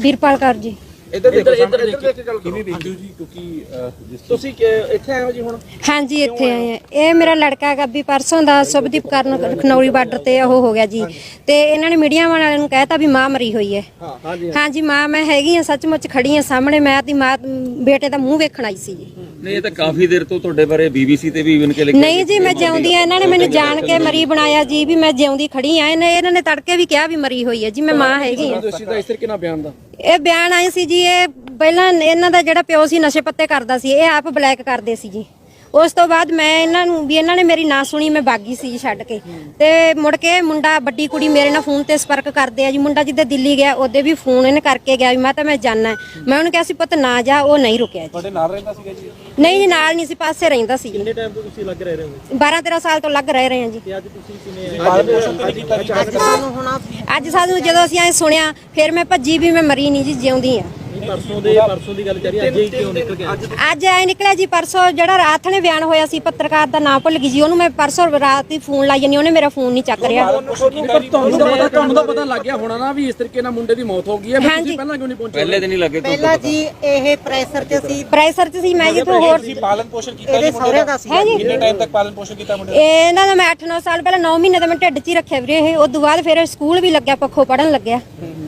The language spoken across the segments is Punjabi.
ਵੀਰਪਾਲ ਕੌਰ ਜੀ। ਇੱਧਰ ਦੇਖੋ ਇੱਧਰ ਦੇਖ ਕੇ ਗੱਲ ਕਿਵੇਂ ਦੇਖਦੇ ਹੋ ਜੀ? ਕਿਉਂਕਿ ਅਹ, ਜਿਸ ਤੁਸੀਂ ਕਿ- ਇੱਥੇ ਆਏ ਹੋ ਜੀ ਹੁਣ? ਹਾਂਜੀ ਇੱਥੇ ਆਏ ਆ ਇਹ ਮੇਰਾ ਲੜਕਾ ਹੈਗਾ ਵੀ ਪਰਸੋਂ ਦਾ ਸੁਭਦੀਪ ਕਰਨ ਖਨੌਰੀ ਬਾਰਡਰ ਤੇ ਉਹ ਹੋ ਗਿਆ ਜੀ। ਤੇ ਇਹਨਾਂ ਨੇ ਮੀਡੀਆ ਵਾਲਿਆਂ ਨੂੰ ਕਹਿਤਾ ਵੀ ਮਾਂ ਮਰੀ ਹੋਈ ਹੈ। ਹਾਂ ਹਾਂਜੀ ਹਾਂਜੀ ਮਾਂ ਮੈਂ ਹੈਗੀ ਆ ਸੱਚਮੁੱਚ ਖੜੀ ਆ ਸਾਹਮਣੇ। ਮੈਂ ਆਪਣੀ ਮਾਂ ਬੇਟੇ ਦਾ ਮੂੰਹ ਵੇਖਣ ਆਈ ਸੀ ਜੀ। ਨਹੀਂ ਇਹ ਤਾਂ ਕਾਫੀ ਦੇਰ ਤੋਂ ਤੁਹਾਡੇ ਬਾਰੇ ਬੀਬੀਸੀ ਤੇ ਵੀ ਇਵਨ ਕੇ ਲਿਖਿਆ ਨਹੀਂ ਜੀ ਮੈਂ ਜਿਉਂਦੀ ਆ ਇਹਨਾਂ ਨੇ ਮੈਨੂੰ ਜਾਣ ਕੇ ਮਰੀ ਬਣਾਇਆ ਜੀ ਵੀ ਮੈਂ ਜਿਉਂਦੀ ਖੜੀ ਆ ਇਹਨੇ ਇਹਨਾਂ ਨੇ ਤੜਕੇ ਵੀ ਕਿਹਾ ਵੀ ਮਰੀ ਹੋਈ ਹੈ ਜੀ। ਮੈਂ ਮਾਂ ਹੈਗੀ ਆ ਦੋਸ਼ੀ ਦਾ ਇਸ ਤਰੀਕੇ ਨਾਲ ਬਿਆਨ ਦਾ। ਇਹ ਬਿਆਨ ਆਏ ਸੀ ਜੀ ਇਹ ਪਹਿਲਾਂ ਇਹਨਾਂ ਦਾ ਜਿਹੜਾ ਪਿਓ ਸੀ ਨਸ਼ੇ ਪੱਤੇ ਕਰਦਾ ਸੀ ਇਹ ਆਪ ਬਲੈਕ ਕਰਦੇ ਸੀ ਜੀ। ਉਸ ਤੋਂ ਬਾਅਦ ਮੈਂ ਇਹਨਾਂ ਨੂੰ ਵੀ ਇਹਨਾਂ ਨੇ ਮੇਰੀ ਨਾ ਸੁਣੀ ਮੈਂ ਬਾਗੀ ਸੀ ਜੀ ਛੱਡ ਕੇ। ਤੇ ਮੁੜ ਕੇ ਮੁੰਡਾ ਵੱਡੀ ਕੁੜੀ ਮੇਰੇ ਨਾਲ ਫੋਨ ਤੇ ਸੰਪਰਕ ਕਰਦੇ ਆ ਜੀ। ਮੁੰਡਾ ਜਿੱਦੇ ਦਿੱਲੀ ਗਿਆ ਉਹਦੇ ਵੀ ਫੋਨ ਇਹਨੇ ਕਰਕੇ ਗਿਆ ਵੀ ਮੈਂ ਤਾਂ ਮੈਂ ਜਾਣਾ ਹੈ। ਮੈਂ ਉਹਨੂੰ ਕਿਹਾ ਸੀ ਪੁੱਤ ਨਾ ਜਾ ਉਹ ਨਹੀਂ ਰੁਕਿਆ ਜੀ। ਤੁਹਾਡੇ ਨਾਲ ਰਹਿੰਦਾ ਸੀਗਾ ਜੀ? ਨਹੀਂ ਜੀ ਨਾਲ ਨਹੀਂ ਸੀ ਪਾਸੇ ਰਹਿੰਦਾ ਸੀ। ਜੀ ਕਿੰਨੇ ਟਾਈਮ ਤੋਂ ਤੁਸੀਂ ਲੱਗ ਰਹੇ ਹੋ? 12 13 ਸਾਲ ਤੋਂ ਲੱਗ ਰਹੇ ਰਹੇ ਹਾਂ ਜੀ। ਤੇ ਅੱਜ ਤੁਸੀਂ ਕਿਵੇਂ ਪਾਲਣ ਪੋਸ਼ਣ ਤੇ ਕੀਤਾ ਜੀ। ਅੱਜ ਸਾਨੂੰ ਜਦੋਂ ਅਸੀਂ ਐ ਸੁਣਿਆ ਫਿਰ ਮੈਂ ਭੱਜੀ ਵੀ ਮੈਂ ਮਰੀ ਨਹੀਂ ਜੀ ਜਿਉਂਦੀ ਆ ਪਰਸੋਂ ਦੇ ਪਰਸੋਂ ਦੀ ਗੱਲ ਚੱਲ ਰਹੀ ਅੱਜ ਹੀ ਕਿਉਂ ਨਿਕਲ ਗਿਆ ਅੱਜ ਅੱਜ ਐ ਨਿਕਲਿਆ ਜੀ ਪਰਸੋਂ ਜਿਹੜਾ ਰਾਤ ਨੇ ਬਿਆਨ ਹੋਇਆ ਸੀ ਪੱਤਰਕਾਰ ਦਾ ਨਾਮ ਭੁੱਲ ਗਈ ਜੀ ਉਹਨੂੰ ਮੈਂ ਪਰਸੋਂ ਰਾਤ ਹੀ ਫੋਨ ਲਾਈ ਜਾਨੀ ਉਹਨੇ ਮੇਰਾ ਫੋਨ ਨਹੀਂ ਚੱਕ ਰਿਹਾ। ਤੁਹਾਨੂੰ ਤਾਂ ਪਤਾ ਤੁਹਾਨੂੰ ਤਾਂ ਪਤਾ ਲੱਗ ਗਿਆ ਹੋਣਾ ਨਾ ਵੀ ਇਸ ਤਰੀਕੇ ਨਾਲ ਮੁੰਡੇ ਦੀ ਮੌਤ ਹੋ ਗਈ ਹੈ। ਤੁਸੀਂ ਪਹਿਲਾਂ ਕਿਉਂ ਨਹੀਂ ਪਹੁੰਚੇ? ਪਹਿਲੇ ਦਿਨ ਹੀ ਲੱਗੇ ਤੁਹਾਨੂੰ ਪਹਿਲਾਂ ਜੀ ਇਹ ਪ੍ਰੈਸ਼ਰ ਚ ਸੀ। ਪ੍ਰੈਸ਼ਰ ਚ ਸੀ ਮੈਂ ਜਿੱਥੋਂ ਹੋਰ ਪਾਲਣ ਪੋਸ਼ਣ ਕੀਤਾ ਇਹਦੇ ਸਹੁਰੇ ਦਾ? ਸੀ ਹੈ ਜੀ ਕਿੰਨੇ ਟਾਈਮ ਤੱਕ ਪਾਲਣ ਪੋਸ਼ਣ ਕੀਤਾ ਮੁੰਡੇ ਇਹਨਾਂ ਦਾ ਮੈਂ 8-9 ਸਾਲ ਪਹਿਲਾਂ 9 ਮਹੀਨੇ ਦਾ ਮੈਂ ਢਿੱਡ 'ਚ ਹੀ ਰੱਖਿਆ ਵੀਰੇ ਇਹ। ਉਸ ਤੋਂ ਬਾਅਦ ਫਿਰ ਸਕੂਲ ਵੀ ਲੱਗਿਆ ਪੱਖੋਂ ਪੜਨ ਲੱਗਿਆ।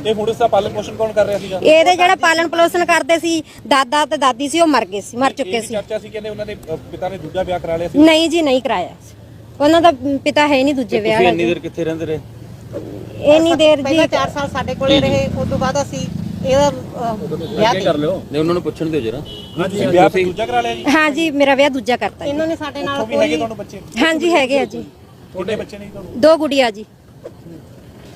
ਤੇ ਹੁਣ ਇਸ ਦਾ ਪਾਲਣ ਪੋਸ਼ਣ ਕੌਣ ਕਰ ਰਿਹਾ ਸੀਗਾ? ਇਹਦੇ ਜਿਹੜਾ ਪਾਲਣ ਪੋਸ਼ਣ ਕਰਦੇ ਸੀ ਦਾਦਾ ਤੇ ਦਾਦੀ ਸੀ ਉਹ ਮਰ ਗਏ ਸੀ ਮਰ ਚੁੱਕੇ ਸੀ। ਚਰਚਾ ਸੀ ਕਹਿੰਦੇ ਉਹਨਾਂ ਦੇ ਅ, ਪਿਤਾ ਨੇ ਦੂਜਾ ਵਿਆਹ ਕਰਾ ਲਿਆ ਸੀ? ਨਹੀਂ ਜੀ ਨਹੀਂ ਕਰਾਇਆ ਉਹਨਾਂ ਦਾ ਪਿਤਾ ਹੈ ਨਹੀਂ ਦੂਜੇ ਵਿਆਹ ਤੁਸੀਂ ਵਾਲਾ। ਇੰਨੀ ਦੇਰ ਕਿੱਥੇ ਰਹਿੰਦੇ ਰਹੇ? ਇੰਨੀ ਦੇਰ ਜੀ। ਪਹਿਲਾਂ 4 ਸਾਲ ਸਾਡੇ ਕੋਲੇ ਰਹੇ ਉਸ ਤੋਂ ਬਾਅਦ ਅਸੀਂ ਇਹਦਾ ਅਹ, ਵਿਆਹ ਕੀਤਾ ਲਿਓ। ਨਹੀਂ ਉਹਨਾਂ ਨੂੰ ਪੁੱਛਣ ਦਿਓ ਜਰਾ। ਹਾਂਜੀ ਵਿਆਹ ਫਿਰ ਦੂਜਾ ਕਰਾ ਲਿਆ ਜੀ? ਹਾਂ ਜੀ ਮੇਰਾ ਵਿਆਹ ਦੂਜਾ ਕਰਤਾ ਜੀ। ਇਹਨਾਂ ਨੇ ਸਾਡੇ ਨਾਲ ਵੀ ਹੈਗੇ ਤੁਹਾਨੂੰ ਬੱਚੇ? ਹੈਗੇ ਆ ਜੀ। ਤੁਹਾਡੇ ਬੱਚੇ ਨਹੀਂ ਤੁਹਾਨੂੰ? ਦੋ ਗੁੜੀਆਂ ਜੀ।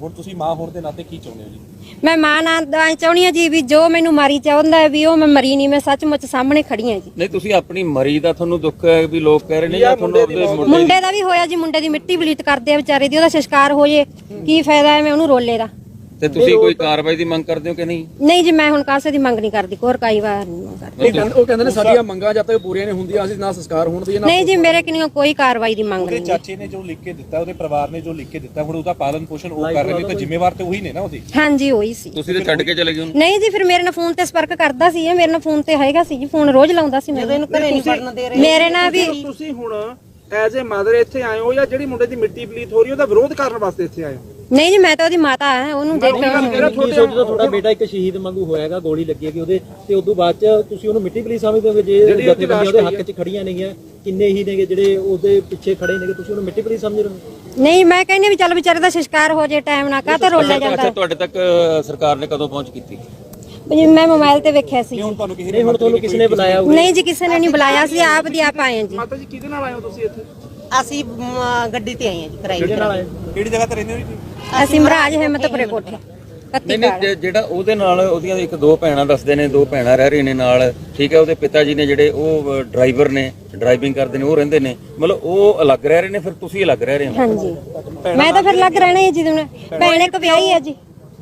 ਹੁਣ ਤੁਸੀਂ ਮਾਂ ਹੋਣ ਦੇ ਨਾਤੇ ਕੀ ਚਾਹੁੰਦੇ ਹੋ ਜੀ? ਮੈਂ ਮਾਂ ਨਾਲ ਦਾ ਚਾਹੁੰਦੀ ਆ ਜੀ ਵੀ ਜੋ ਮੈਨੂੰ ਮਾਰੀ ਚਾਹੁੰਦਾ ਹੈ ਵੀ ਉਹ ਮੈਂ ਮਰੀ ਨਹੀਂ ਮੈਂ ਸੱਚਮੁੱਚ ਸਾਹਮਣੇ ਖੜੀ ਆ ਜੀ। ਨਹੀਂ ਤੁਸੀਂ ਆਪਣੀ ਮਰੀ ਦਾ ਤੁਹਾਨੂੰ ਦੁੱਖ ਹੈ ਵੀ ਲੋਕ ਕਹਿ ਰਹੇ ਨੇ ਜਾਂ ਤੁਹਾਨੂੰ ਆਪਦੇ ਮੁੰਡੇ ਮੁੰਡੇ ਦਾ ਵੀ ਹੋਇਆ ਜੀ ਮੁੰਡੇ ਦੀ ਮਿੱਟੀ ਬਲੀਤ ਕਰਦੇ ਆ ਵਿਚਾਰੇ ਦੀ ਉਹਦਾ ਸੰਸਕਾਰ ਹੋ ਜੇ ਕੀ ਫਾਇਦਾ ਹੈ ਮੈਂ ਉਹਨੂੰ ਰੋਲੇ ਦਾ? ਤੇ ਤੁਸੀਂ ਕੋਈ ਕਾਰਵਾਈ ਦੀ ਮੰਗ ਕਰਦੇ ਹੋ ਕਿ ਨਹੀਂ? ਨਹੀਂ ਜੀ ਮੈਂ ਹੁਣ ਕਾਸੇ ਦੀ ਮੰਗ ਨਹੀਂ ਕਰਦੀ ਕੋਰ ਕਾਈ ਵਾਰ ਨਹੀਂ ਮੰਗ ਕਰਦੀ। ਉਹ ਕਹਿੰਦੇ ਨੇ ਸਾਡੀਆਂ ਮੰਗਾਂ ਜਦ ਤੱਕ ਪੂਰੀਆਂ ਨਹੀਂ ਹੁੰਦੀਆਂ ਅਸੀਂ ਨਾ ਸੰਸਕਾਰ ਹੋਣ ਦੀ ਨਹੀਂ ਜੀ ਮੇਰੇ ਕਿਨਿਓ ਕੋਈ ਕਾਰਵਾਈ ਦੀ ਮੰਗ ਉਹਦੇ ਨਹੀਂ ਚਾਚੇ ਨੇ ਜੋ ਲਿਖ ਕੇ ਦਿੱਤਾ ਉਹਦੇ ਪਰਿਵਾਰ ਨੇ ਜੋ ਲਿਖ ਕੇ ਦਿੱਤਾ ਹੁਣ ਉਹਦਾ ਪਾਲਨ ਪੋਸ਼ਣ ਉਹ ਕਰ ਰਹੇ ਨੇ ਤਾਂ ਜ਼ਿੰਮੇਵਾਰ ਤੇ ਉਹੀ ਨੇ ਨਾ ਉਹਦੀ। ਹਾਂਜੀ ਹੋਈ ਸੀ। ਤੁਸੀਂ ਤੇ ਛੱਡ ਕੇ ਚਲੇ ਗਏ ਉਹਨੂੰ? ਨਹੀਂ ਜੀ ਫਿਰ ਮੇਰੇ ਨਾਲ ਫੋਨ ਤੇ ਸੰਪਰਕ ਕਰਦਾ ਸੀ ਇਹ ਮੇਰੇ ਨਾਲ ਫੋਨ ਤੇ ਹੈਗਾ ਸੀ ਜੀ ਫੋਨ ਰੋਜ਼ ਲਾਉਂਦਾ ਸੀ ਮੈਨੂੰ। ਇਹਨੂੰ ਘਰੇ ਨਹੀਂ ਵੜਨ ਦੇ ਰਹੇ ਮੇਰੇ ਨਾਲ ਵੀ ਤੁਸੀਂ ਹੁਣ ਐਜ਼ ਅ ਮਦਰ ਇੱਥੇ ਆਏ ਹੋ ਜਾਂ ਜਿਹੜੀ ਮੁੰਡੇ ਦੀ ਮਿੱਟੀ ਪਲੀਤ ਹੋ ਰਹੀ ਉਹਦਾ ਵਿਰੋਧ ਕਰਨ ਵਾਸਤੇ ਇੱਥੇ ਆਏ ਹੋ? ਨਹੀਂ ਜੀ ਮੈਂ ਤਾਂ ਉਹਦੀ ਮਾਤਾ ਹਾਂ ਉਹਨੂੰ ਦੇਖ। ਤੁਹਾਡਾ ਬੇਟਾ ਇੱਕ ਸ਼ਹੀਦ ਵਾਂਗੂ ਹੋਇਆਗਾ ਗੋਲੀ ਲੱਗੀ ਹੈਗੀ ਉਹਦੇ ਤੇ ਉਦੋਂ ਬਾਅਦ ਚ ਤੁਸੀਂ ਉਹਨੂੰ ਮਿੱਟੀ ਪਲੀ ਸਮਝਦੇ ਹੋ ਜੇ ਜਥੇਬੰਦੀਆਂ ਉਹਦੇ ਹੱਕ 'ਚ ਖੜੀਆਂ ਨੇਗੀਆਂ ਕਿੰਨੇ ਹੀ ਨੇਗੇ ਜਿਹੜੇ ਉਹਦੇ ਪਿੱਛੇ ਖੜੇ ਨੇਗੇ ਤੁਸੀਂ ਉਹਨੂੰ ਮਿੱਟੀ ਪਲੀ ਸਮਝ ਰਹੇ ਹੋ? ਨਹੀਂ ਮੈਂ ਕਹਿੰਦੀ ਵੀ ਚੱਲ ਵਿਚਾਰੇ ਦਾ ਸੰਸਕਾਰ ਹੋ ਜੇ ਟਾਈਮ ਨਾ ਕਾ ਤਾਂ ਰੋਲਿਆ ਜਾਂਦਾ? ਅੱਛਾ ਤੁਹਾਡੇ ਤੱਕ ਸਰਕਾਰ ਨੇ ਕਦੋਂ ਪਹੁੰਚ ਕੀਤੀ? ਜੀ ਮੈਂ ਮੋਬਾਈਲ ਤੇ ਵੇਖਿਆ ਸੀ। ਨਹੀਂ ਹੁਣ ਤੁਹਾਨੂੰ ਕਿਸ ਨੇ ਬੁਲਾਇਆ ਹੋਊ ਨਹੀਂ ਜੀ ਕਿਸੇ ਨੇ ਨਹੀਂ ਬੁਲਾਇਆ ਸੀ ਆਪ ਦੀ ਆਪ ਆਏ ਹਾਂ ਜੀ। ਮਾਤਾ ਜੀ ਕਿਹਦੇ ਨਾਲ ਆਏ ਹੋ ਤੁਸੀਂ ਇੱਥੇ? ਅਸੀਂ ਗੱਡੀ ਤੇ ਆਏ ਹਾਂ ਜੀ ਕਿਰਾਏ ਤੇ। ਕਿਹੜੀ ਜਗ੍ਹਾ ਤੇ ਰਹਿੰਦੇ ਹੋ ਜੀ ਅਸੀਂ ਮਹਾਰਾਜ ਹਿੰਮਤਪੁਰੇ ਕੋਠੇ। ਨਹੀਂ ਨਹੀਂ ਜੇ- ਜਿਹੜਾ ਉਹਦੇ ਨਾਲ ਉਹਦੀਆਂ ਇੱਕ ਦੋ ਭੈਣਾਂ ਦੱਸਦੇ ਨੇ ਦੋ ਭੈਣਾਂ ਰਹਿ ਰਹੀਆਂ ਨੇ ਨਾਲ ਠੀਕ ਹੈ ਉਹਦੇ ਪਿਤਾ ਜੀ ਨੇ ਜਿਹੜੇ ਉਹ ਡਰਾਈਵਰ ਨੇ ਡਰਾਈਵਿੰਗ ਕਰਦੇ ਨੇ ਉਹ ਰਹਿੰਦੇ ਨੇ। ਮਤਲਬ ਉਹ ਅਲੱਗ ਰਹਿ ਰਹੇ ਨੇ ਫਿਰ ਤੁਸੀਂ ਅਲੱਗ ਰਹਿ ਰਹੇ ਹੋ? ਹਾਂਜੀ। ਮੈਂ ਤਾਂ ਫਿਰ ਲੱਗ ਰਹਿਣਾ ਹੈ ਜੀ ਹੁਣ। ਭੈਣ ਇੱਕ ਵਿਆਹੀ ਹੈ ਜੀ।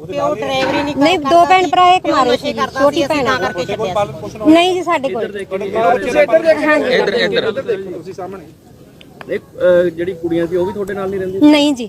ਪਿਓ ਡਰਾਈਵਰੀ ਨਹੀਂ ਨਹੀਂ ਦੋ ਭੈਣ ਭਰਾ ਇੱਕ ਮਾਰੇ ਸੀ ਜੀ, ਛੋਟੀ ਭੈਣ ਆ। ਨਹੀਂ ਜੀ ਸਾਡੇ ਕੋਲ। ਇੱਧਰ ਦੇਖੋ ਹਾਂਜੀ। ਇੱਧਰ ਤੁਸੀਂ ਸਾਹਮਣੇ। ਇਹ ਅ, ਜਿਹੜੀ ਕੁੜੀਆਂ ਸੀ ਉਹ ਵੀ ਤੁਹਾਡੇ ਨਾਲ ਨਹੀਂ ਰਹਿੰਦੀ? ਨਹੀਂ ਜੀ।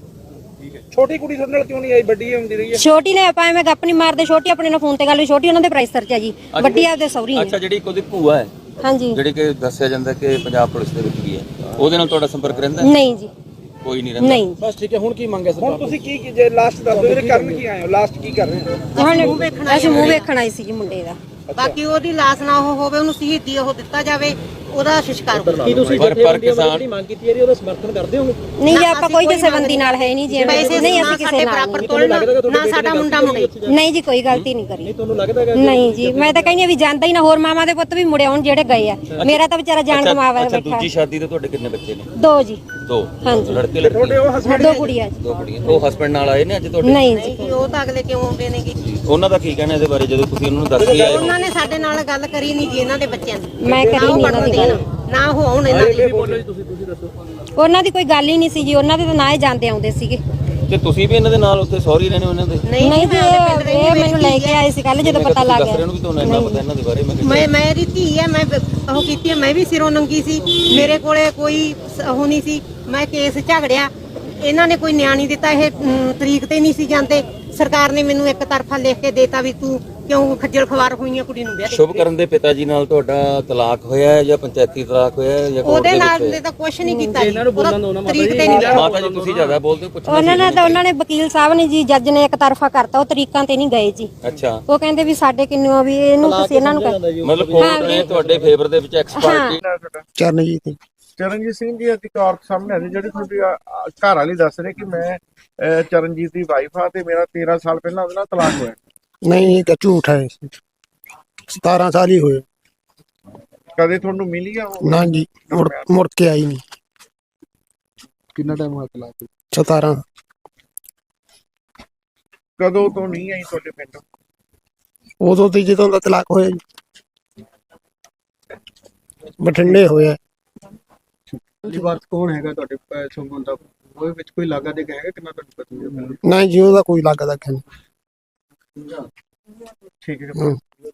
ਛੋਟੀ ਕੁੜੀ ਤੁਹਾਡੇ ਨਾਲ ਕਿਉਂ ਨਹੀਂ ਆਈ? ਵੱਡੀ ਹੁੰਦੀ ਰਹੀ ਹੈ। ਛੋਟੀ ਨੇ ਆਪਾਂ ਐਵੇਂ ਗੱਪ ਨਹੀਂ ਮਾਰਦੇ ਛੋਟੀ ਆਪਣੇ ਨਾਲ ਫੋਨ ਤੇ ਗੱਲ ਹੋਈ, ਛੋਟੀ ਉਹਨਾਂ ਦੇ ਪ੍ਰਾਈਸਰ ਚ ਆ ਜੀ ਵੱਡੀ ਆਪਦੇ ਸੌਰੀ ਅੱਛਾ ਜਿਹੜੀ ਉਹਦੀ ਭੂਆ ਹੈ ਹਾਂਜੀ। ਜਿਹੜੀ ਕਿ ਦੱਸਿਆ ਜਾਂਦਾ ਕਿ ਪੰਜਾਬ ਪੁਲਿਸ ਦੇ ਵਿੱਚ ਵੀ ਹੈ। ਉਹਦੇ ਨਾਲ ਤੁਹਾਡਾ ਸੰਪਰਕ ਰਹਿੰਦਾ? ਨਹੀਂ ਜੀ। ਕੋਈ ਨਹੀਂ ਰਹਿੰਦਾ। ਨਹੀਂ। ਬਸ ਠੀਕ ਹੈ ਹੁਣ ਕੀ ਮੰਗ ਹੈ ਹੁਣ ਤੁਸੀਂ ਕੀ ਕੀ- ਜੇ ਲਾਸਟ ਦੱਸ ਦਿਓ ਇਹਦੇ ਕਰਨ ਕੀ ਆਏ ਹੋ? ਲਾਸਟ ਕੀ ਕਰ ਰਹੇ ਹੋ? ਹੁਣ ਅਸੀਂ ਮੂੰਹ ਵੇਖਣ ਆਏ ਸੀ ਜੀ ਮੁੰਡੇ ਦਾ। ਬਾਕੀ ਉਹਦੀ ਲਾਸ਼ ਨਾ ਉਹ ਹੋਵੇ ਉਹਨੂੰ ਸ਼ਹੀਦੀ ਉਹ ਦਿੱਤਾ ਜਾਵੇ। ਉਹਦਾ ਸੰਸਕਾਰ ਕੀ ਤੁਸੀਂ ਪਰ- ਕਿਸਾਨ- ਮੰਗ ਕੀਤੀ ਹੈ ਜੀ? ਉਹਦਾ ਸਮਰਥਨ ਕਰਦੇ ਹੋਗੇ ਨਹੀਂ ਜੀ ਨਾ, ਆਪਾਂ ਕੋਈ ਜਥੇਬੰਦੀ ਨਾਲ ਹੈ ਨਹੀਂ ਜੀ ਪੈਸੇ ਨਹੀਂ ਨਾ ਅਸੀਂ ਕਿਸੇ ਨਾਲ ਬਰਾਬਰ। ਤੋਲਣਾ ਤੁਹਾਡੇ ਨਾ ਸਾਡਾ ਨੇ ਮੁੰਡਾ ਮੁੰਡੇ ਨਹੀਂ ਜੀ ਕੋਈ ਗਲਤੀ ਨਹੀਂ ਕਰੀ। ਨਹੀਂ ਤੁਹਾਨੂੰ ਲੱਗਦਾ ਕਿ ਨਹੀਂ ਜੀ ਮੈਂ ਤਾਂ ਕਹਿੰਦੀ ਆ ਵੀ ਜਾਂਦਾ ਹੀ ਨਾ ਹੋਰ ਮਾਮਾ ਦੇ ਪੁੱਤ ਵੀ ਮੁੜੇ ਆਉਣ ਜਿਹੜੇ ਗਏ ਆ। ਮੇਰਾ ਤਾਂ ਵਿਚਾਰਾ ਜਾਣ ਕਮਾਵਾ ਅੱਛਾ ਬੈਠਾ। ਦੂਜੀ ਸ਼ਾਦੀ ਤੇ ਤੁਹਾਡੇ ਕਿੰਨੇ ਬੱਚੇ ਨੇ? ਦੋ ਜੀ। ਦੋ। ਹਾਂਜੀ। ਲੜਕੇ ਲੜਕੇ? ਦੋ ਕੁੜੀਆਂ ਜੀ। ਦੋ ਕੁੜੀਆਂ। ਉਹ ਹਸਬੰਡ ਨਾਲ ਆਏ ਨੇ ਅੱਜ ਤੁਹਾਡੇ? ਨਹੀਂ ਜੀ ਜੀ ਉਹ ਤਾਂ ਅਗਲੇ ਕਿਉਂ ਆਉਂਦੇ ਨੇਗੇ ਉਹਨਾਂ ਦਾ ਕੀ ਕਹਿਣਾ ਇਹਦੇ ਬਾਰੇ? ਜਦੋਂ ਤੁਸੀਂ ਉਹਨਾਂ ਨੂੰ ਦੱਸ ਕੇ ਆਏ ਹੋ। ਉਹਨਾਂ ਨੇ ਸਾਡੇ ਨਾਲ ਗੱਲ ਕਰੀ ਨਹੀਂ ਜੀ ਇਹਨਾਂ ਦੇ ਬੱਚਿਆਂ ਦੀ। ਮੈਂ ਕਰੀ ਨਾ ਉਹ ਨਹੀਂ ਦੇਣ, ਨਾ ਇਹਨਾਂ ਦੀ ਉਹਨਾਂ ਦੀ ਕੋਈ ਗੱਲ ਹੀ ਨਹੀਂ ਸੀ ਜੀ ਉਹਨਾਂ ਦੇ ਤਾਂ ਨਾ ਹੀ ਜਾਂਦੇ ਆਉਂਦੇ ਸੀਗੇ। ਤੇ ਤੁਸੀਂ ਵੀ ਇਹਨਾਂ ਦੇ ਨਾਲ ਉੱਥੇ ਸੌਰੀ ਰਹਿਣੇ ਉਹਨਾਂ ਦੇ? ਨਹੀਂ ਨਹੀਂ ਜੀ ਜੀ ਮੈਂ ਉਹਦੇ ਪਿੰਡ ਇਹ ਰਹਿੰਦੀ, ਇਹ ਮੈਨੂੰ ਲੈ ਕੇ ਆਏ ਸੀ ਕੱਲ ਜਦੋਂ ਪਤਾ ਲੱਗ ਦੱਸ ਰਹੇ ਗਿਆ। ਨੂੰ ਵੀ ਤੁਹਾਨੂੰ ਇੰਨਾ ਪਤਾ ਇਹਨਾਂ ਦੇ ਬਾਰੇ ਮੈਂ ਕਿਹਾ ਮੈਂ ਮੇਰੀ ਧੀ ਹੈ ਮੈਂ ਬ- ਉਹ ਕੀਤੀ ਹੈ ਮੈਂ ਵੀ ਸਿਰੋਂ ਨੰਗੀ ਸੀ। ਮੇਰੇ ਕੋਲੇ ਕੋਈ ਸ- ਉਹ ਨਹੀਂ ਸੀ ਮੈਂ ਕੇਸ ਝਗੜਿਆ। ਇਹਨਾਂ ਨੇ ਕੋਈ ਨਿਆਂ ਨਹੀਂ ਦਿੱਤਾ ਇਹ ਅਮ, ਤਰੀਕ ਤੇ ਨਹੀਂ ਸੀ ਜਾਂਦੇ। ਸਰਕਾਰ ਨੇ ਮੈਨੂੰ ਇੱਕ ਤਰਫਾ ਲਿਖ ਕੇ ਦੇਤਾ ਵੀ ਤੂੰ ਕਿਉਂ ਖੱਜਲ ਖਵਾਰ ਹੋਈਆਂ ਕੁੜੀ ਨੂੰ ਵਿਆਹ ਦੇ ਸ਼ੁਭ ਕਰਨ ਦੇ ਪਿਤਾ ਜੀ ਨਾਲ ਤੁਹਾਡਾ ਤਲਾਕ ਹੋਇਆ ਹੈ ਜਾਂ ਪੰਚਾਇਤੀ ਤਲਾਕ ਹੋਇਆ ਹੈ ਜਾਂ ਕੋਰਟ ਉਹਦੇ ਨਾਲ ਦੇ? ਤਾਂ ਕੁਝ ਨਹੀਂ ਕੀਤਾ ਜੀ ਉਹਦਾ ਤਰੀਕ ਤੇ ਨਹੀਂ ਗਿਆ ਮਾਤਾ ਜੀ ਤੁਸੀਂ ਜ਼ਿਆਦਾ ਬੋਲਦੇ ਹੋ ਪੁੱਛਣਾ ਉਹਨਾਂ ਨੇ ਤਾਂ ਉਹਨਾਂ ਨੇ ਵਕੀਲ ਸਾਹਿਬ ਨੇ ਜੀ ਜੱਜ ਨੇ ਇੱਕ ਤਰਫਾ ਕਰਤਾ ਉਹ ਤਰੀਕਾਂ ਤੇ ਨਹੀਂ ਗਏ ਜੀ। ਅੱਛਾ। ਉਹ ਕਹਿੰਦੇ ਵੀ ਸਾਡੇ ਕਿੰਨੂ ਵੀ ਇਹਨੂੰ ਤੁਸੀਂ ਇਹਨਾਂ ਨੂੰ ਕਹਿ- ਮਤਲਬ ਕੋਰਟ ਨੇ ਤੁਹਾਡੇ ਫੇਵਰ ਦੇ ਵਿੱਚ ਐਕਸਪਰਟ ਚਰਨਜੀਤ ਚਰਨਜੀਤ ਸਿੰਘ ਜੀ ਅੱਜ ਔਰਤ ਸਾਹਮਣੇ ਆਈ ਜਿਹੜੀ ਤੁਹਾਡੀ ਅ, ਅ, ਘਰ ਵਾਲੀ ਦੱਸ ਰਹੀ ਕਿ ਮੈਂ ਅ, ਚਰਨਜੀਤ ਦੀ ਵਾਈਫ ਆ ਤੇ ਮੇਰਾ 13 ਸਾਲ ਪਹਿਲਾਂ ਉਹਦੇ ਨਾਲ ਤਲਾਕ ਹੋਇਆ। ਨਹੀਂ ਇਹ ਤਾਂ ਝੂਠ ਹੈ। 17 ਸਾਲ ਹੀ ਹੋਏ। ਕਦੇ ਤੁਹਾਨੂੰ ਮਿਲੀ ਆ ਉਹ? ਨਾ ਜੀ ਮੁੜ ਮੁੜ ਕੇ ਆਈ ਨਹੀਂ। ਕਿੰਨਾ ਟਾਈਮ ਹੋਇਆ ਤਲਾਕ 17 ਕਦੋਂ ਤੋਂ ਨਹੀਂ ਆਈ ਤੁਹਾਡੇ ਪਿੰਡ? ਉਦੋਂ ਤੇ ਜਦੋਂ ਦਾ ਤਲਾਕ ਹੋਇਆ ਜੀ। ਬਠਿੰਡੇ ਹੋਇਆ। ਵਾਰਸ ਕੌਣ ਹੈਗਾ ਤੁਹਾਡੇ ਸੰਬੰਧ ਦਾ? ਉਹਦੇ ਵਿੱਚ ਕੋਈ ਲਾਗਾ ਦੇ ਹੈਗਾ ਕਿੰਨਾ ਤੁਹਾਨੂੰ ਪਤਾ ਨਹੀਂ ਜੀ ਉਹਦਾ ਕੋਈ ਲੱਗਦਾ ਕਿ ਨਹੀਂ। ਠੀਕ ਹੈ।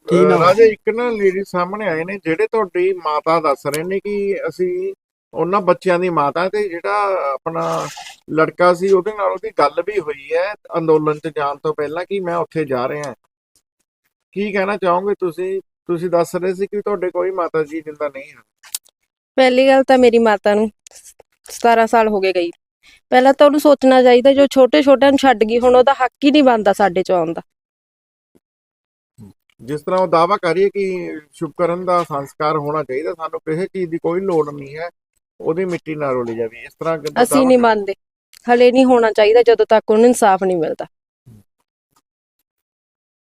ਕੀ ਨਾਮ? ਰਾਜੇ ਇੱਕ ਨਾ ਲੇਡੀ ਸਾਹਮਣੇ ਆਏ ਨੇ ਜਿਹੜੇ ਤੁਹਾਡੀ ਮਾਤਾ ਦੱਸ ਰਹੇ ਨੇ ਕਿ ਅਸੀਂ ਉਹਨਾਂ ਬੱਚਿਆਂ ਦੀ ਮਾਤਾ ਤੇ ਜਿਹੜਾ ਆਪਣਾ ਲੜਕਾ ਸੀ ਉਹਦੇ ਨਾਲ ਉਹਦੀ ਗੱਲ ਵੀ ਹੋਈ ਹੈ ਅੰਦੋਲਨ 'ਚ ਜਾਣ ਤੋਂ ਪਹਿਲਾਂ ਕਿ ਮੈਂ ਉੱਥੇ ਜਾ ਰਿਹਾ ਕੀ ਕਹਿਣਾ ਚਾਹੋਗੇ ਤੁਸੀਂ? ਤੁਸੀਂ ਦੱਸ ਰਹੇ ਸੀ ਕਿ ਤੁਹਾਡੇ ਕੋਈ ਮਾਤਾ ਜੀ ਜਿੰਦਾ ਨਹੀਂ ਹੈ। ਪਹਿਲੀ ਗੱਲ ਤਾਂ ਮੇਰੀ ਮਾਤਾ ਨੂੰ 17 ਸਾਲ ਹੋ ਗਏ ਗਈ। ਪਹਿਲਾਂ ਤਾਂ ਉਹਨੂੰ ਸੋਚਣਾ ਚਾਹੀਦਾ ਜੋ ਛੋਟੇ ਛੋਟਿਆਂ ਨੂੰ ਛੱਡ ਗਈ ਹੁਣ ਉਹਦਾ ਹੱਕ ਹੀ ਨਹੀਂ ਬਣਦਾ ਸਾਡੇ ਚ ਆਉਣ ਦਾ। ਜਿਸ ਤਰ੍ਹਾਂ ਉਹ ਦਾਵਾ ਕਰੀਏ ਕਿ ਸ਼ੁਭਕਰਨ ਦਾ ਸੰਸਕਾਰ ਹੋਣਾ ਚਾਹੀਦਾ ਸਾਨੂੰ ਕਿਸੇ ਚੀਜ਼ ਦੀ ਕੋਈ ਲੋੜ ਨਹੀਂ ਹੈ ਉਹਦੀ ਮਿੱਟੀ ਨਾਲ ਰੋਲੀ ਜਾਵੇ। ਇਸ ਤਰ੍ਹਾਂ ਅਸੀਂ ਨਹੀਂ ਮੰਨਦੇ। ਹਲੇ ਨਹੀਂ ਹੋਣਾ ਚਾਹੀਦਾ ਜਦੋਂ ਤੱਕ ਉਹਨੂੰ ਇਨਸਾਫ ਨਹੀਂ ਮਿਲਦਾ।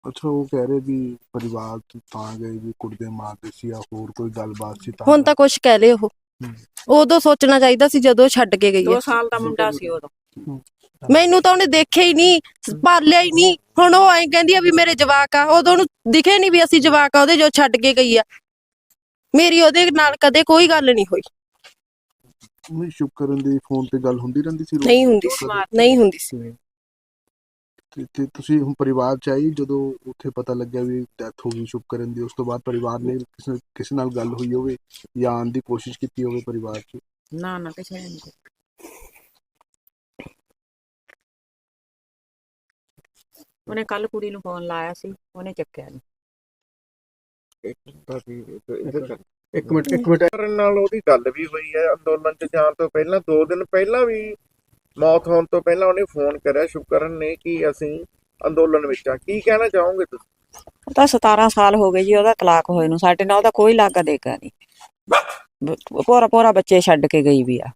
ਅੱਛਾ ਉਹ ਕਹਿ ਰਹੇ ਵੀ ਪਰਿਵਾਰ ਤੋਂ ਤਾਂ ਗਏ ਵੀ ਕੁੜੀ ਦੇ ਮਾਰਦੇ ਸੀ ਜਾਂ ਹੋਰ ਕੋਈ ਗੱਲਬਾਤ ਸੀ ਤਾਂ ਹੁਣ ਤਾਂ ਕੁਝ ਕਹਿ ਲਏ ਉਹ। ਉਦੋਂ ਸੋਚਣਾ ਚਾਹੀਦਾ ਸੀ ਜਦੋਂ ਛੱਡ ਕੇ ਗਈ ਹੈ ਸਾਲ ਦਾ ਮੁੰਡਾ ਸੀ ਉਦੋਂ। ਮੈਨੂੰ ਤਾਂ ਉਹਨੇ ਦੇਖਿਆ ਹੀ ਨਹੀਂ ਪਾਲਿਆ ਹੀ ਨਹੀਂ। ਹੁਣ ਉਹ ਐਂ ਕਹਿੰਦੀ ਆ ਵੀ ਮੇਰੇ ਜਵਾਕ ਆ। ਉਦੋਂ ਉਹਨੂੰ ਦਿਖੇ ਨਹੀਂ ਵੀ ਅਸੀਂ ਜਵਾਕ ਆ ਉਹਦੇ ਜੋ ਛੱਡ ਕੇ ਗਈ ਆ। ਮੇਰੀ ਉਹਦੇ ਨਾਲ ਕਦੇ ਕੋਈ ਗੱਲ ਨਹੀਂ ਹੋਈ। ਨਹੀਂ ਸ਼ੁਕਰਨ ਦੀ ਫੋਨ ਤੇ ਗੱਲ ਹੁੰਦੀ ਰਹਿੰਦੀ ਸੀ ਰੋਜ਼? ਨਹੀਂ ਹੁੰਦੀ ਸੀ। ਨਹੀਂ ਹੁੰਦੀ ਸੀ। ਤੇ- ਤੇ ਤੁਸੀਂ ਹੁਣ ਪਰਿਵਾਰ ਚ ਆਈ ਜਦੋਂ ਉੱਥੇ ਪਤਾ ਲੱਗਿਆ ਵੀ ਡੈਥ ਹੋ ਗਈ ਸ਼ੁਕਰਨ ਦੀ? ਉਸ ਤੋਂ ਬਾਅਦ ਪਰਿਵਾਰ ਨੇ ਕਿਸੇ ਕਿਸੇ ਨਾਲ ਗੱਲ ਹੋਈ ਹੋਵੇ ਜਾਂ ਆਉਣ ਦੀ ਕੋਸ਼ਿਸ਼ ਕੀਤੀ ਹੋਵੇ ਪਰਿਵਾਰ ਚ? ਨਾ ਨਾ ਕਿਸੇ ਨੇ ਨਹੀਂ। ਉਹਨੇ ਕੱਲ ਕੁੜੀ ਨੂੰ ਫੋਨ ਲਾਇਆ ਸੀ ਉਹਨੇ ਚੱਕਿਆ ਨਹੀਂ ਇੱਕ ਮਿੰਟ ਇੱਕ ਮਿੰਟ ਕਰਨ ਨਾਲ ਉਹਦੀ ਗੱਲ ਵੀ ਹੋਈ ਹੈ ਅੰਦੋਲਨ 'ਚ ਜਾਣ ਤੋਂ ਪਹਿਲਾਂ 2 ਦਿਨ ਪਹਿਲਾਂ ਵੀ ਮੌਤ ਹੋਣ ਤੋਂ ਪਹਿਲਾਂ ਉਹਨੇ ਫੋਨ ਕਰਿਆ ਸ਼ੁਕਰਨ ਨੇ ਕਿ ਅਸੀਂ ਅੰਦੋਲਨ ਵਿੱਚ ਆ ਕੀ ਕਹਿਣਾ ਚਾਹੋਗੇ ਤੁਸੀਂ? ਉਹ ਤਾਂ 17 ਸਾਲ ਹੋ ਗਏ ਜੀ ਉਹਦਾ ਤਲਾਕ ਹੋਏ ਨੂੰ। ਸਾਡੇ ਨਾਲ ਉਹਦਾ ਕੋਈ ਲਾਗਾ ਦੇਗਾ ਨਹੀਂ ਪੋਰਾ ਪੋਰਾ ਬੱਚੇ ਛੱਡ ਕੇ ਗਈ ਵੀ ਆ।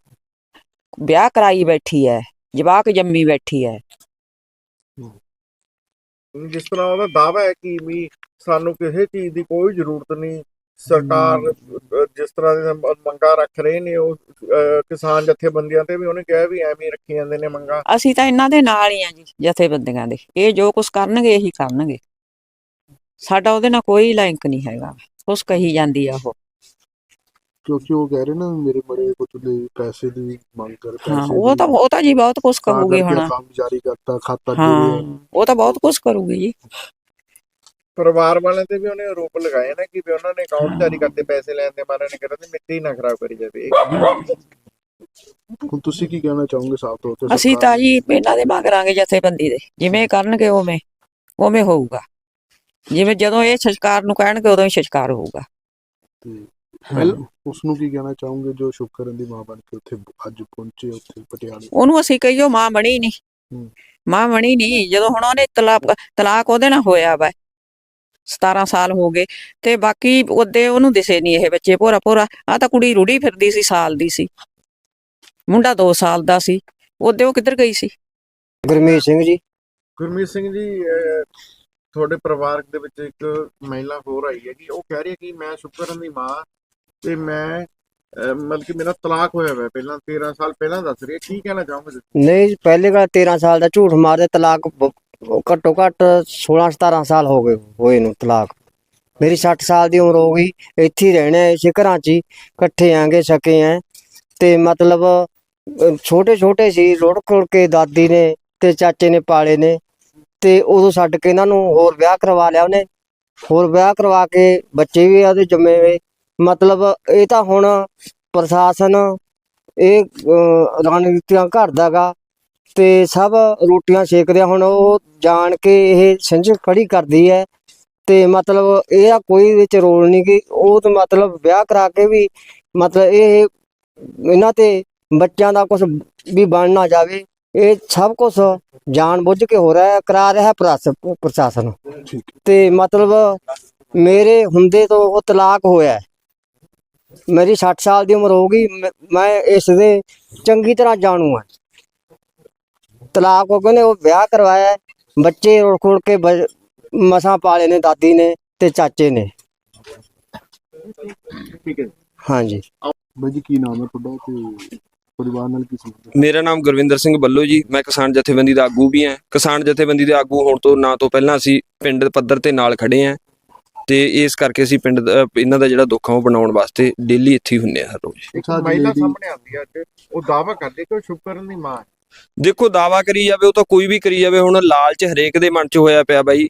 ਵਿਆਹ ਕਰਾਈ ਬੈਠੀ ਐ ਜਵਾਕ ਜੰਮੀ ਬੈਠੀ ਐ ਜਿਸ ਤਰ੍ਹਾਂ ਉਹਦਾ ਦਾਵਾ ਹੈ ਕਿ ਵੀ ਸਾਨੂੰ ਕਿਸੇ ਚੀਜ਼ ਦੀ ਕੋਈ ਜ਼ਰੂਰਤ ਨਹੀਂ ਸਰਕਾਰ ਜਿਸ ਤਰ੍ਹਾਂ ਮ- ਮੰਗਾਂ ਰੱਖ ਰਹੇ ਨੇ ਉਹ ਕਿਸਾਨ ਜਥੇਬੰਦੀਆਂ ਤੇ ਵੀ ਉਹਨੇ ਕਿਹਾ ਵੀ ਐਵੇਂ ਰੱਖੀ ਜਾਂਦੇ ਨੇ ਮੰਗਾਂ। ਅਸੀਂ ਤਾਂ ਇਹਨਾਂ ਦੇ ਨਾਲ ਹੀ ਆ ਜੀ ਜਥੇਬੰਦੀਆਂ ਦੇ। ਇਹ ਜੋ ਕੁਝ ਕਰਨਗੇ ਇਹੀ ਕਰਨਗੇ। ਸਾਡਾ ਉਹਦੇ ਨਾਲ ਕੋਈ ਲਿੰਕ ਨਹੀਂ ਹੈਗਾ। ਕੁਛ ਕਹੀ ਜਾਂਦੀ ਆ ਉਹ। ਕਿਉਂਕਿ ਉਹ ਕਹਿ ਰਹੇ ਨਾ ਮੇਰੇ ਬੜੇ ਪੁੱਤ ਦੇ ਪੈਸੇ ਦੀ ਮੰਗ ਕਰ ਹਾਂ ਪੈਸੇ ਉਹ ਤਾਂ। ਉਹ ਤਾਂ ਜੀ ਬਹੁਤ ਕੁਝ ਕਰੂਗੀ ਹੁਣ। ਕੰਮ ਜਾਰੀ ਕਰਤਾ ਖਾਤਾ ਹਾਂ ਉਹ ਤਾਂ ਬਹੁਤ ਕੁਝ ਕਰੂਗੀ ਜੀ। ਪਰਿਵਾਰ ਵਾਲਿਆਂ ਤੇ ਵੀ ਉਹਨੇ ਆਰੋਪ ਲਗਾਏ ਨੇ ਕਿ ਵੀ ਉਹਨਾਂ ਨੇ ਅਕਾਊਂਟ ਜਾਰੀ ਕਰਤੇ ਪੈਸੇ ਲੈਣ ਦੇ ਮਾਰੇ ਨੇ ਕਿਹਾ ਤੇ ਮਿੱਟੀ ਨਾ ਖਰਾਬ ਕਰੀ ਜਾਵੇ। ਇਹ ਹੁਣ ਤੁਸੀਂ ਕੀ ਕਹਿਣਾ ਚਾਹੋਗੇ ਸਾਫ਼ ਤੌਰ ਤੇ ਅਸੀਂ ਸਰਕਾਰ? ਤਾਂ ਜੀ ਇਹਨਾਂ ਦੇ ਮੰਗਾਂਗੇ ਜਥੇਬੰਦੀ ਦੇ ਜਿਵੇਂ ਕਰਨਗੇ ਉਵੇਂ ਉਵੇਂ ਹੋਊਗਾ। ਜਿਵੇਂ ਜਦੋਂ ਇਹ ਸੰਸਕਾਰ ਨੂੰ ਕਹਿਣਗੇ ਉਦੋਂ ਹੀ ਸੰਸਕਾਰ ਹੋਊਗਾ। ਤੇ ਪਹਿਲਾਂ ਉਸ ਨੂੰ ਕੀ ਕਹਿਣਾ ਚਾਹੋਗੇ ਜੋ ਸ਼ੁਕਰਨ ਦੀ ਮਾਂ ਬਣ ਕੇ ਉੱਥੇ ਅੱਜ ਪਹੁੰਚੇ ਉੱਥੇ ਪਟਿਆਲੇ? ਉਹਨੂੰ ਅਸੀਂ ਕਹੀਓ ਮਾਂ ਬਣੀ ਨਹੀਂ। ਮਾਂ ਬਣੀ ਨਹੀਂ ਜਦੋਂ ਹੁਣ ਉਹਨੇ ਤਲਾਕ ਤਲਾਕ ਉਹਦੇ ਨਾਲ ਹੋਇਆ ਵਾ। 17 ਸਾਲ ਹੋ ਗਏ ਤੇ ਬਾਕੀ ਉਹਦੇ ਉਹਨੂੰ ਦਿਸੇ ਨਹੀਂ ਇਹ ਬੱਚੇ ਭੋਰਾ ਭੋਰਾ। ਆ ਤਾਂ ਕੁੜੀ ਰੁੜੀ ਫਿਰਦੀ ਸੀ ਸਾਲ ਦੀ ਸੀ। ਮੁੰਡਾ 2 ਸਾਲ ਦਾ ਸੀ। ਉਹਦੇ ਉਹ ਕਿੱਧਰ ਗਈ ਸੀ? ਗੁਰਮੀਤ ਸਿੰਘ ਜੀ। ਗੁਰਮੀਤ ਸਿੰਘ ਜੀ ਤੁਹਾਡੇ ਪਰਿਵਾਰ ਦੇ ਵਿੱਚ ਇੱਕ ਮਹਿਲਾ ਹੋਰ ਆਈ ਹੈ ਕਿ ਉਹ ਕਹਿ ਰਹੀ ਹੈ ਕਿ ਮੈਂ ਸ਼ੁਕਰਨ ਦੀ ਮਾਂ ਤੇ ਮੈਂ ਮਤਲਬ ਕਿ ਮੇਰਾ ਤਲਾਕ ਹੋਇਆ ਹੋਇਆ ਪਹਿਲਾਂ 13 ਸਾਲ ਪਹਿਲਾਂ ਦੱਸ ਰਹੀ ਹੈ ਕੀ ਕਹਿਣਾ ਚਾਹੋਗੇ ਤੁਸੀਂ? ਨਹੀਂ ਪਹਿਲੇ ਗੱਲ 13 ਸਾਲ ਦਾ ਝੂਠ ਮਾਰਦੇ ਤਲਾਕ ਬ- ਘੱਟੋ ਘੱਟ 16 17 ਸਾਲ ਹੋ ਗਏ ਹੋਏ ਨੂੰ ਤਲਾਕ। ਮੇਰੀ 60 ਸਾਲ ਦੀ ਉਮਰ ਹੋ ਗਈ ਇੱਥੇ ਹੀ ਰਹਿਣਾ ਹੈ, ਇਸੇ ਘਰਾਂ 'ਚ ਹੀ ਇਕੱਠੇ ਆਂਗੇ ਸਕੇ ਆ ਤੇ ਮਤਲਬ ਛੋਟੇ ਛੋਟੇ ਸੀ ਰੁੜ ਕੁੜ ਕੇ ਦਾਦੀ ਨੇ ਤੇ ਚਾਚੇ ਨੇ ਪਾਲੇ ਨੇ ਤੇ ਉਦੋਂ ਛੱਡ ਕੇ ਇਹਨਾਂ ਨੂੰ ਹੋਰ ਵਿਆਹ ਕਰਵਾ ਲਿਆ ਉਹਨੇ। ਹੋਰ ਵਿਆਹ ਕਰਵਾ ਕੇ ਬੱਚੇ ਵੀ ਉਹਦੇ ਜੰਮੇ ਹੋਏ। ਮਤਲਬ ਇਹ ਤਾਂ ਹੁਣ ਪ੍ਰਸ਼ਾਸਨ ਇਹ ਰਣਨੀਤੀਆਂ ਘੜਦਾਗਾ ਤੇ ਸਭ ਰੋਟੀਆਂ ਰਿਹਾ। ਹੁਣ ਉਹ ਜਾਣ ਕੇ ਇਹ ਸਿੰਝ ਖੜੀ ਕਰਦੀ ਹੈ ਤੇ ਮਤਲਬ ਇਹਦਾ ਕੋਈ ਵਿੱਚ ਰੋਲ ਨਹੀਂ ਕਿ ਉਹ ਤਾਂ ਮਤਲਬ ਵਿਆਹ ਕਰਾ ਕੇ ਵੀ ਮਤਲਬ ਇਹ ਇਹਨਾਂ ਤੇ ਬੱਚਿਆਂ ਦਾ ਕੁਝ ਵੀ ਬਣ ਨਾ ਜਾਵੇ। ਇਹ ਸਭ ਕੁਝ ਜਾਣ ਬੁੱਝ ਕੇ ਹੋ ਰਿਹਾ ਹੈ ਕਰਾ ਰਿਹਾ ਪ੍ਰਸ਼ਾਸਨ। ਤੇ ਮਤਲਬ ਮੇਰੇ ਹੁੰਦੇ ਤੋਂ ਉਹ ਤਲਾਕ ਹੋਇਆ। ਮੇਰੀ 60 ਸਾਲ ਦੀ ਉਮਰ ਹੋ ਗਈ ਮੈਂ- ਮੈਂ ਇਸ ਦੇ ਚੰਗੀ ਤਰ੍ਹਾਂ ਜਾਣੂ ਹਾਂ ਤਲਾਕ ਹੋ ਗਏ ਨੇ ਉਹ ਵਿਆਹ ਕਰਵਾਇਆ ਹੈ। ਬੱਚੇ ਰੁੜ ਖੁੜ ਕੇ ਬ- ਮਸਾਂ ਪਾਲੇ ਨੇ ਦਾਦੀ ਨੇ ਤੇ ਚਾਚੇ ਨੇ ਠੀਕ ਹੈ ਜੀ। ਹਾਂਜੀ ਬਾਈ ਜੀ ਕੀ ਨਾਮ ਹੈ ਤੁਹਾਡਾ ਤੇ ਪਰਿਵਾਰ ਨਾਲ ਕੀ ਸੰਬੰਧ ਹੈ? ਮੇਰਾ ਨਾਮ ਗੁਰਵਿੰਦਰ ਸਿੰਘ ਬੱਲੋ ਜੀ ਮੈਂ ਕਿਸਾਨ ਜਥੇਬੰਦੀ ਦਾ ਆਗੂ ਵੀ ਹਾਂ ਕਿਸਾਨ ਜਥੇਬੰਦੀ ਦੇ ਆਗੂ ਹੋਣ ਤੋਂ ਨਾ ਤੋਂ ਪਹਿਲਾਂ ਅਸੀਂ ਪਿੰਡ ਪੱਧਰ ਤੇ ਨਾਲ ਖੜੇ ਹਾਂ ਤੇ ਇਸ ਕਰਕੇ ਅਸੀਂ ਪਿੰਡ ਦਾ- ਇਹਨਾਂ ਦਾ ਜਿਹੜਾ ਦੁੱਖ ਆ ਉਹ ਬਣਾਉਣ ਵਾਸਤੇ ਡੇਲੀ ਇੱਥੇ ਹੀ ਹੁੰਨੇ ਆ ਹਰ ਰੋਜ਼। ਇੱਕ ਮਹਿਲਾ ਸਾਹਮਣੇ ਆਉਂਦੀ ਹੈ ਅੱਜ ਉਹ ਦਾਅਵਾ ਕਰਦੀ ਕਿ ਉਹ ਸ਼ੁਕਰਨ ਦੀ ਮਾਂ ਹੈ। ਦੇਖੋ ਦਾਵਾ ਕਰੀ ਜਾਵੇ ਉਹ ਤਾਂ ਕੋਈ ਵੀ ਕਰੀ ਜਾਵੇ ਹੁਣ ਲਾਲਚ ਹਰੇਕ ਦੇ ਮਨ 'ਚ ਹੋਇਆ ਪਿਆ ਬਾਈ।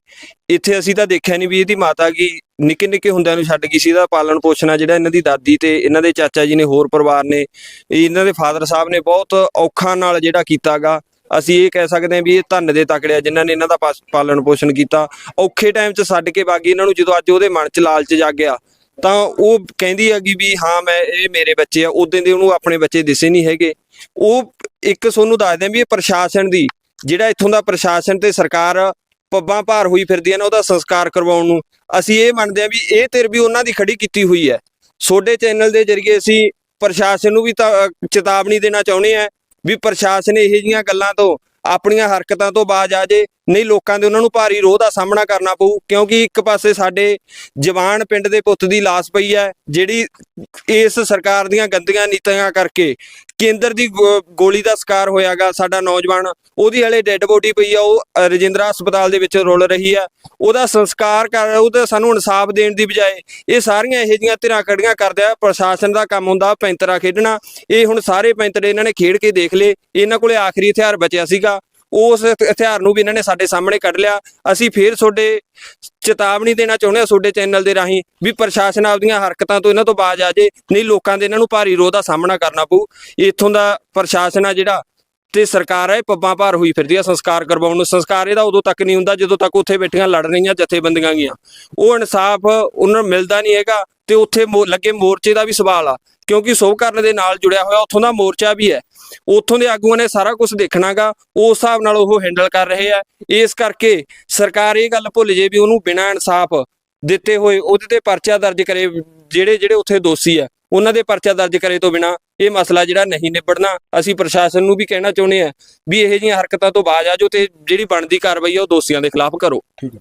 ਇੱਥੇ ਅਸੀਂ ਤਾਂ ਦੇਖਿਆ ਨਹੀਂ ਵੀ ਇਹਦੀ ਮਾਤਾ ਕੀ ਨਿੱਕੇ ਨਿੱਕੇ ਹੁੰਦਿਆਂ ਨੂੰ ਛੱਡ ਗਈ ਸੀ ਇਹਦਾ ਪਾਲਣ ਪੋਸ਼ਣ ਆ ਜਿਹੜਾ ਇਹਨਾਂ ਦੀ ਦਾਦੀ ਤੇ ਇਹਨਾਂ ਦੇ ਚਾਚਾ ਜੀ ਨੇ ਹੋਰ ਪਰਿਵਾਰ ਨੇ ਇਹਨਾਂ ਦੇ ਫਾਦਰ ਸਾਹਿਬ ਨੇ ਬਹੁਤ ਔਖਾ ਨਾਲ ਜਿਹੜਾ ਕੀਤਾਗਾ। ਅਸੀਂ ਇਹ ਕਹਿ ਸਕਦੇ ਹਾਂ ਵੀ ਇਹ ਧੰਨ ਦੇ ਤਕੜਿਆ ਜਿਨ੍ਹਾਂ ਨੇ ਇਹਨਾਂ ਦਾ ਪਾਸ- ਪਾਲਣ ਪੋਸ਼ਣ ਕੀਤਾ। ਔਖੇ ਟਾਈਮ 'ਚ ਛੱਡ ਕੇ ਬਾਗੀ ਇਹਨਾਂ ਨੂੰ ਜਦੋਂ ਅੱਜ ਉਹਦੇ ਮਨ 'ਚ ਲਾਲਚ ਜਾਗਿਆ ਤਾਂ ਉਹ ਕਹਿੰਦੀ ਹੈਗੀ ਵੀ ਹਾਂ ਮੈਂ ਇਹ ਮੇਰੇ ਬੱਚੇ ਆ ਉਦੋਂ ਦੇ ਉਹਨੂੰ ਆਪਣੇ ਬੱਚੇ ਦਿਸੇ ਨਹੀਂ ਹੈਗੇ। ਉਹ ਇੱਕ ਤੁਹਾਨੂੰ ਦੱਸਦੇ ਆ ਵੀ ਇਹ ਪ੍ਰਸ਼ਾਸਨ ਦੀ, ਜਿਹੜਾ ਇੱਥੋਂ ਦਾ ਪ੍ਰਸ਼ਾਸਨ ਤੇ ਸਰਕਾਰ ਪੱਬਾਂ ਭਾਰ ਹੋਈ ਫਿਰਦੀਆਂ ਨੇ, ਉਹਦਾ ਸੰਸਕਾਰ ਕਰਵਾਉਣ ਨੂੰ। ਅਸੀਂ ਇਹ ਮੰਨਦੇ ਆ ਵੀ ਇਹ ਤੇਰ ਵੀ ਉਹਨਾਂ ਦੀ ਖੜੀ ਕੀਤੀ ਹੋਈ ਹੈ। ਸੋਡੇ ਚੈਨਲ ਦੇ ਜ਼ਰੀਏ ਅਸੀਂ ਪ੍ਰਸ਼ਾਸਨ ਨੂੰ ਵੀ ਤਾਂ ਚੇਤਾਵਨੀ ਦੇਣਾ ਚਾਹੁੰਦੇ ਆ ਵੀ ਪ੍ਰਸ਼ਾਸਨ ਇਹੋ ਜਿਹੀਆਂ ਗੱਲਾਂ ਤੋਂ, ਆਪਣੀਆਂ ਹਰਕਤਾਂ ਤੋਂ ਬਾਜ ਆ ਜੇ, ਨਹੀਂ ਲੋਕਾਂ ਦੇ ਉਹਨਾਂ ਨੂੰ ਭਾਰੀ ਰੋਹ ਦਾ ਸਾਹਮਣਾ ਕਰਨਾ ਪਊ, ਕਿਉਂਕਿ ਇੱਕ ਪਾਸੇ ਸਾਡੇ ਜਵਾਨ ਪਿੰਡ ਦੇ ਪੁੱਤ ਦੀ ਲਾਸ਼ ਪਈ ਹੈ, ਜਿਹੜੀ ਇਸ ਸਰਕਾਰ ਦੀਆਂ ਗੰਦੀਆਂ ਨੀਤੀਆਂ ਕਰਕੇ ਕੇਂਦਰ ਦੀ ਗੋ- ਗੋਲੀ ਦਾ ਸ਼ਿਕਾਰ ਹੋਇਆਗਾ ਸਾਡਾ ਨੌਜਵਾਨ, ਉਹਦੀ ਹਲੇ ਡੈੱਡ ਬੋਡੀ ਪਈ ਆ, ਉਹ ਰਜਿੰਦਰਾ ਹਸਪਤਾਲ ਦੇ ਵਿੱਚ ਰੁਲ ਰਹੀ ਆ। ਉਹਦਾ ਸੰਸਕਾਰ ਕਰ, ਉਹਦਾ ਸਾਨੂੰ ਇਨਸਾਫ ਦੇਣ ਦੀ ਬਜਾਏ ਇਹ ਸਾਰੀਆਂ ਇਹੋ ਜਿਹੀਆਂ ਧਿਰਾਂ ਖੜੀਆਂ ਕਰਦੇ ਆ, ਪ੍ਰਸ਼ਾਸਨ ਦਾ ਕੰਮ ਹੁੰਦਾ, ਪੈਂਤਰਾ ਖੇਡਣਾ। ਇਹ ਹੁਣ ਸਾਰੇ ਪੈਂਤਰੇ ਇਹਨਾਂ ਨੇ ਖੇਡ ਕੇ ਦੇਖ ਲਏ, ਇਹਨਾਂ ਕੋਲੇ ਆਖਰੀ ਹਥਿਆਰ ਬਚਿਆ ਸੀਗਾ। ਉਸ ਹਥਿਆਰ ਨੂੰ ਵੀ ਇਹਨਾਂ ਨੇ ਸਾਡੇ ਸਾਹਮਣੇ ਕੱਢ ਲਿਆ। ਅਸੀਂ ਫੇਰ ਤੁਹਾਡੇ ਚੇਤਾਵਨੀ ਦੇਣਾ ਚਾਹੁੰਦੇ ਹਾਂ ਤੁਹਾਡੇ ਚੈਨਲ ਦੇ ਰਾਹੀਂ ਵੀ ਪ੍ਰਸ਼ਾਸਨ ਆਪਦੀਆਂ ਹਰਕਤਾਂ ਤੋਂ ਇਹਨਾਂ ਤੋਂ ਬਾਜ ਆ ਜੇ, ਨਹੀਂ ਲੋਕਾਂ ਦੇ ਇਹਨਾਂ ਨੂੰ ਭਾਰੀ ਰੋਹ ਦਾ ਸਾਹਮਣਾ ਕਰਨਾ ਪਊ। ਇੱਥੋਂ ਦਾ ਪ੍ਰਸ਼ਾਸਨ ਆ ਜਿਹੜਾ ਤੇ ਸਰਕਾਰ ਹੈ ਇਹ ਪੱਬਾਂ ਭਾਰ ਹੋਈ ਫਿਰਦੀ ਆ ਸੰਸਕਾਰ ਕਰਵਾਉਣ ਨੂੰ। ਸੰਸਕਾਰ ਇਹਦਾ ਉਦੋਂ ਤੱਕ ਨਹੀਂ ਹੁੰਦਾ ਜਦੋਂ ਤੱਕ ਉੱਥੇ ਬੈਠੀਆਂ ਲੜ ਰਹੀਆਂ ਜਥੇਬੰਦੀਆਂ ਗੀਆਂ। ਉਹ ਇਨਸਾਫ ਉਹਨਾਂ ਨੂੰ ਮਿਲਦਾ ਨਹੀਂ ਹੈਗਾ। ਤੇ ਉੱਥੇ ਲੱਗੇ ਮੋਰਚੇ ਦਾ ਵੀ ਸਵਾਲ ਆ, ਕਿਉਂਕਿ ਸੋਭਕਰਨ ਦੇ ਨਾਲ ਜੁੜਿਆ ਹੋਇਆ ਉੱਥੋਂ ਦਾ ਮੋਰਚਾ ਵੀ ਹੈ। ਉੱਥੋਂ ਦੇ ਆਗੂਆਂ ਨੇ ਸਾਰਾ ਕੁਝ ਦੇਖਣਾਗਾ, ਉਸ ਹਿਸਾਬ ਨਾਲ ਉਹ ਹੈਂਡਲ ਕਰ ਰਹੇ ਆ। ਇਸ ਕਰਕੇ ਸਰਕਾਰ ਇਹ ਗੱਲ ਭੁੱਲ ਜੇ ਵੀ ਉਹਨੂੰ ਬਿਨਾਂ ਇਨਸਾਫ ਦਿੱਤੇ ਹੋਏ ਉਹਦੇ ਤੇ ਪਰਚਾ ਦਰਜ ਕਰੇ, ਜਿਹੜੇ ਜਿਹੜੇ ਉੱਥੇ ਦੋਸ਼ੀ ਆ, ਉਹਨਾਂ ਦੇ ਪਰਚਾ ਦਰਜ ਕਰੇ ਤੋਂ ਬਿਨਾ ਇਹ ਮਸਲਾ ਜਿਹੜਾ ਨਹੀਂ ਨਿਬੜਨਾ, ਅਸੀਂ ਪ੍ਰਸ਼ਾਸਨ ਨੂੰ ਵੀ ਕਹਿਣਾ ਚਾਹੁੰਦੇ ਆ ਵੀ ਇਹੋ ਜਿਹੀਆਂ ਹਰਕਤਾਂ ਤੋਂ ਬਾਜ਼ ਆ ਜੋ ਤੇ ਜਿਹੜੀ ਬਣਦੀ ਕਾਰਵਾਈ ਆ ਉਹ ਦੋਸ਼ੀਆਂ ਦੇ ਖਿਲਾਫ ਕਰੋ। ਠੀਕ ਹੈ।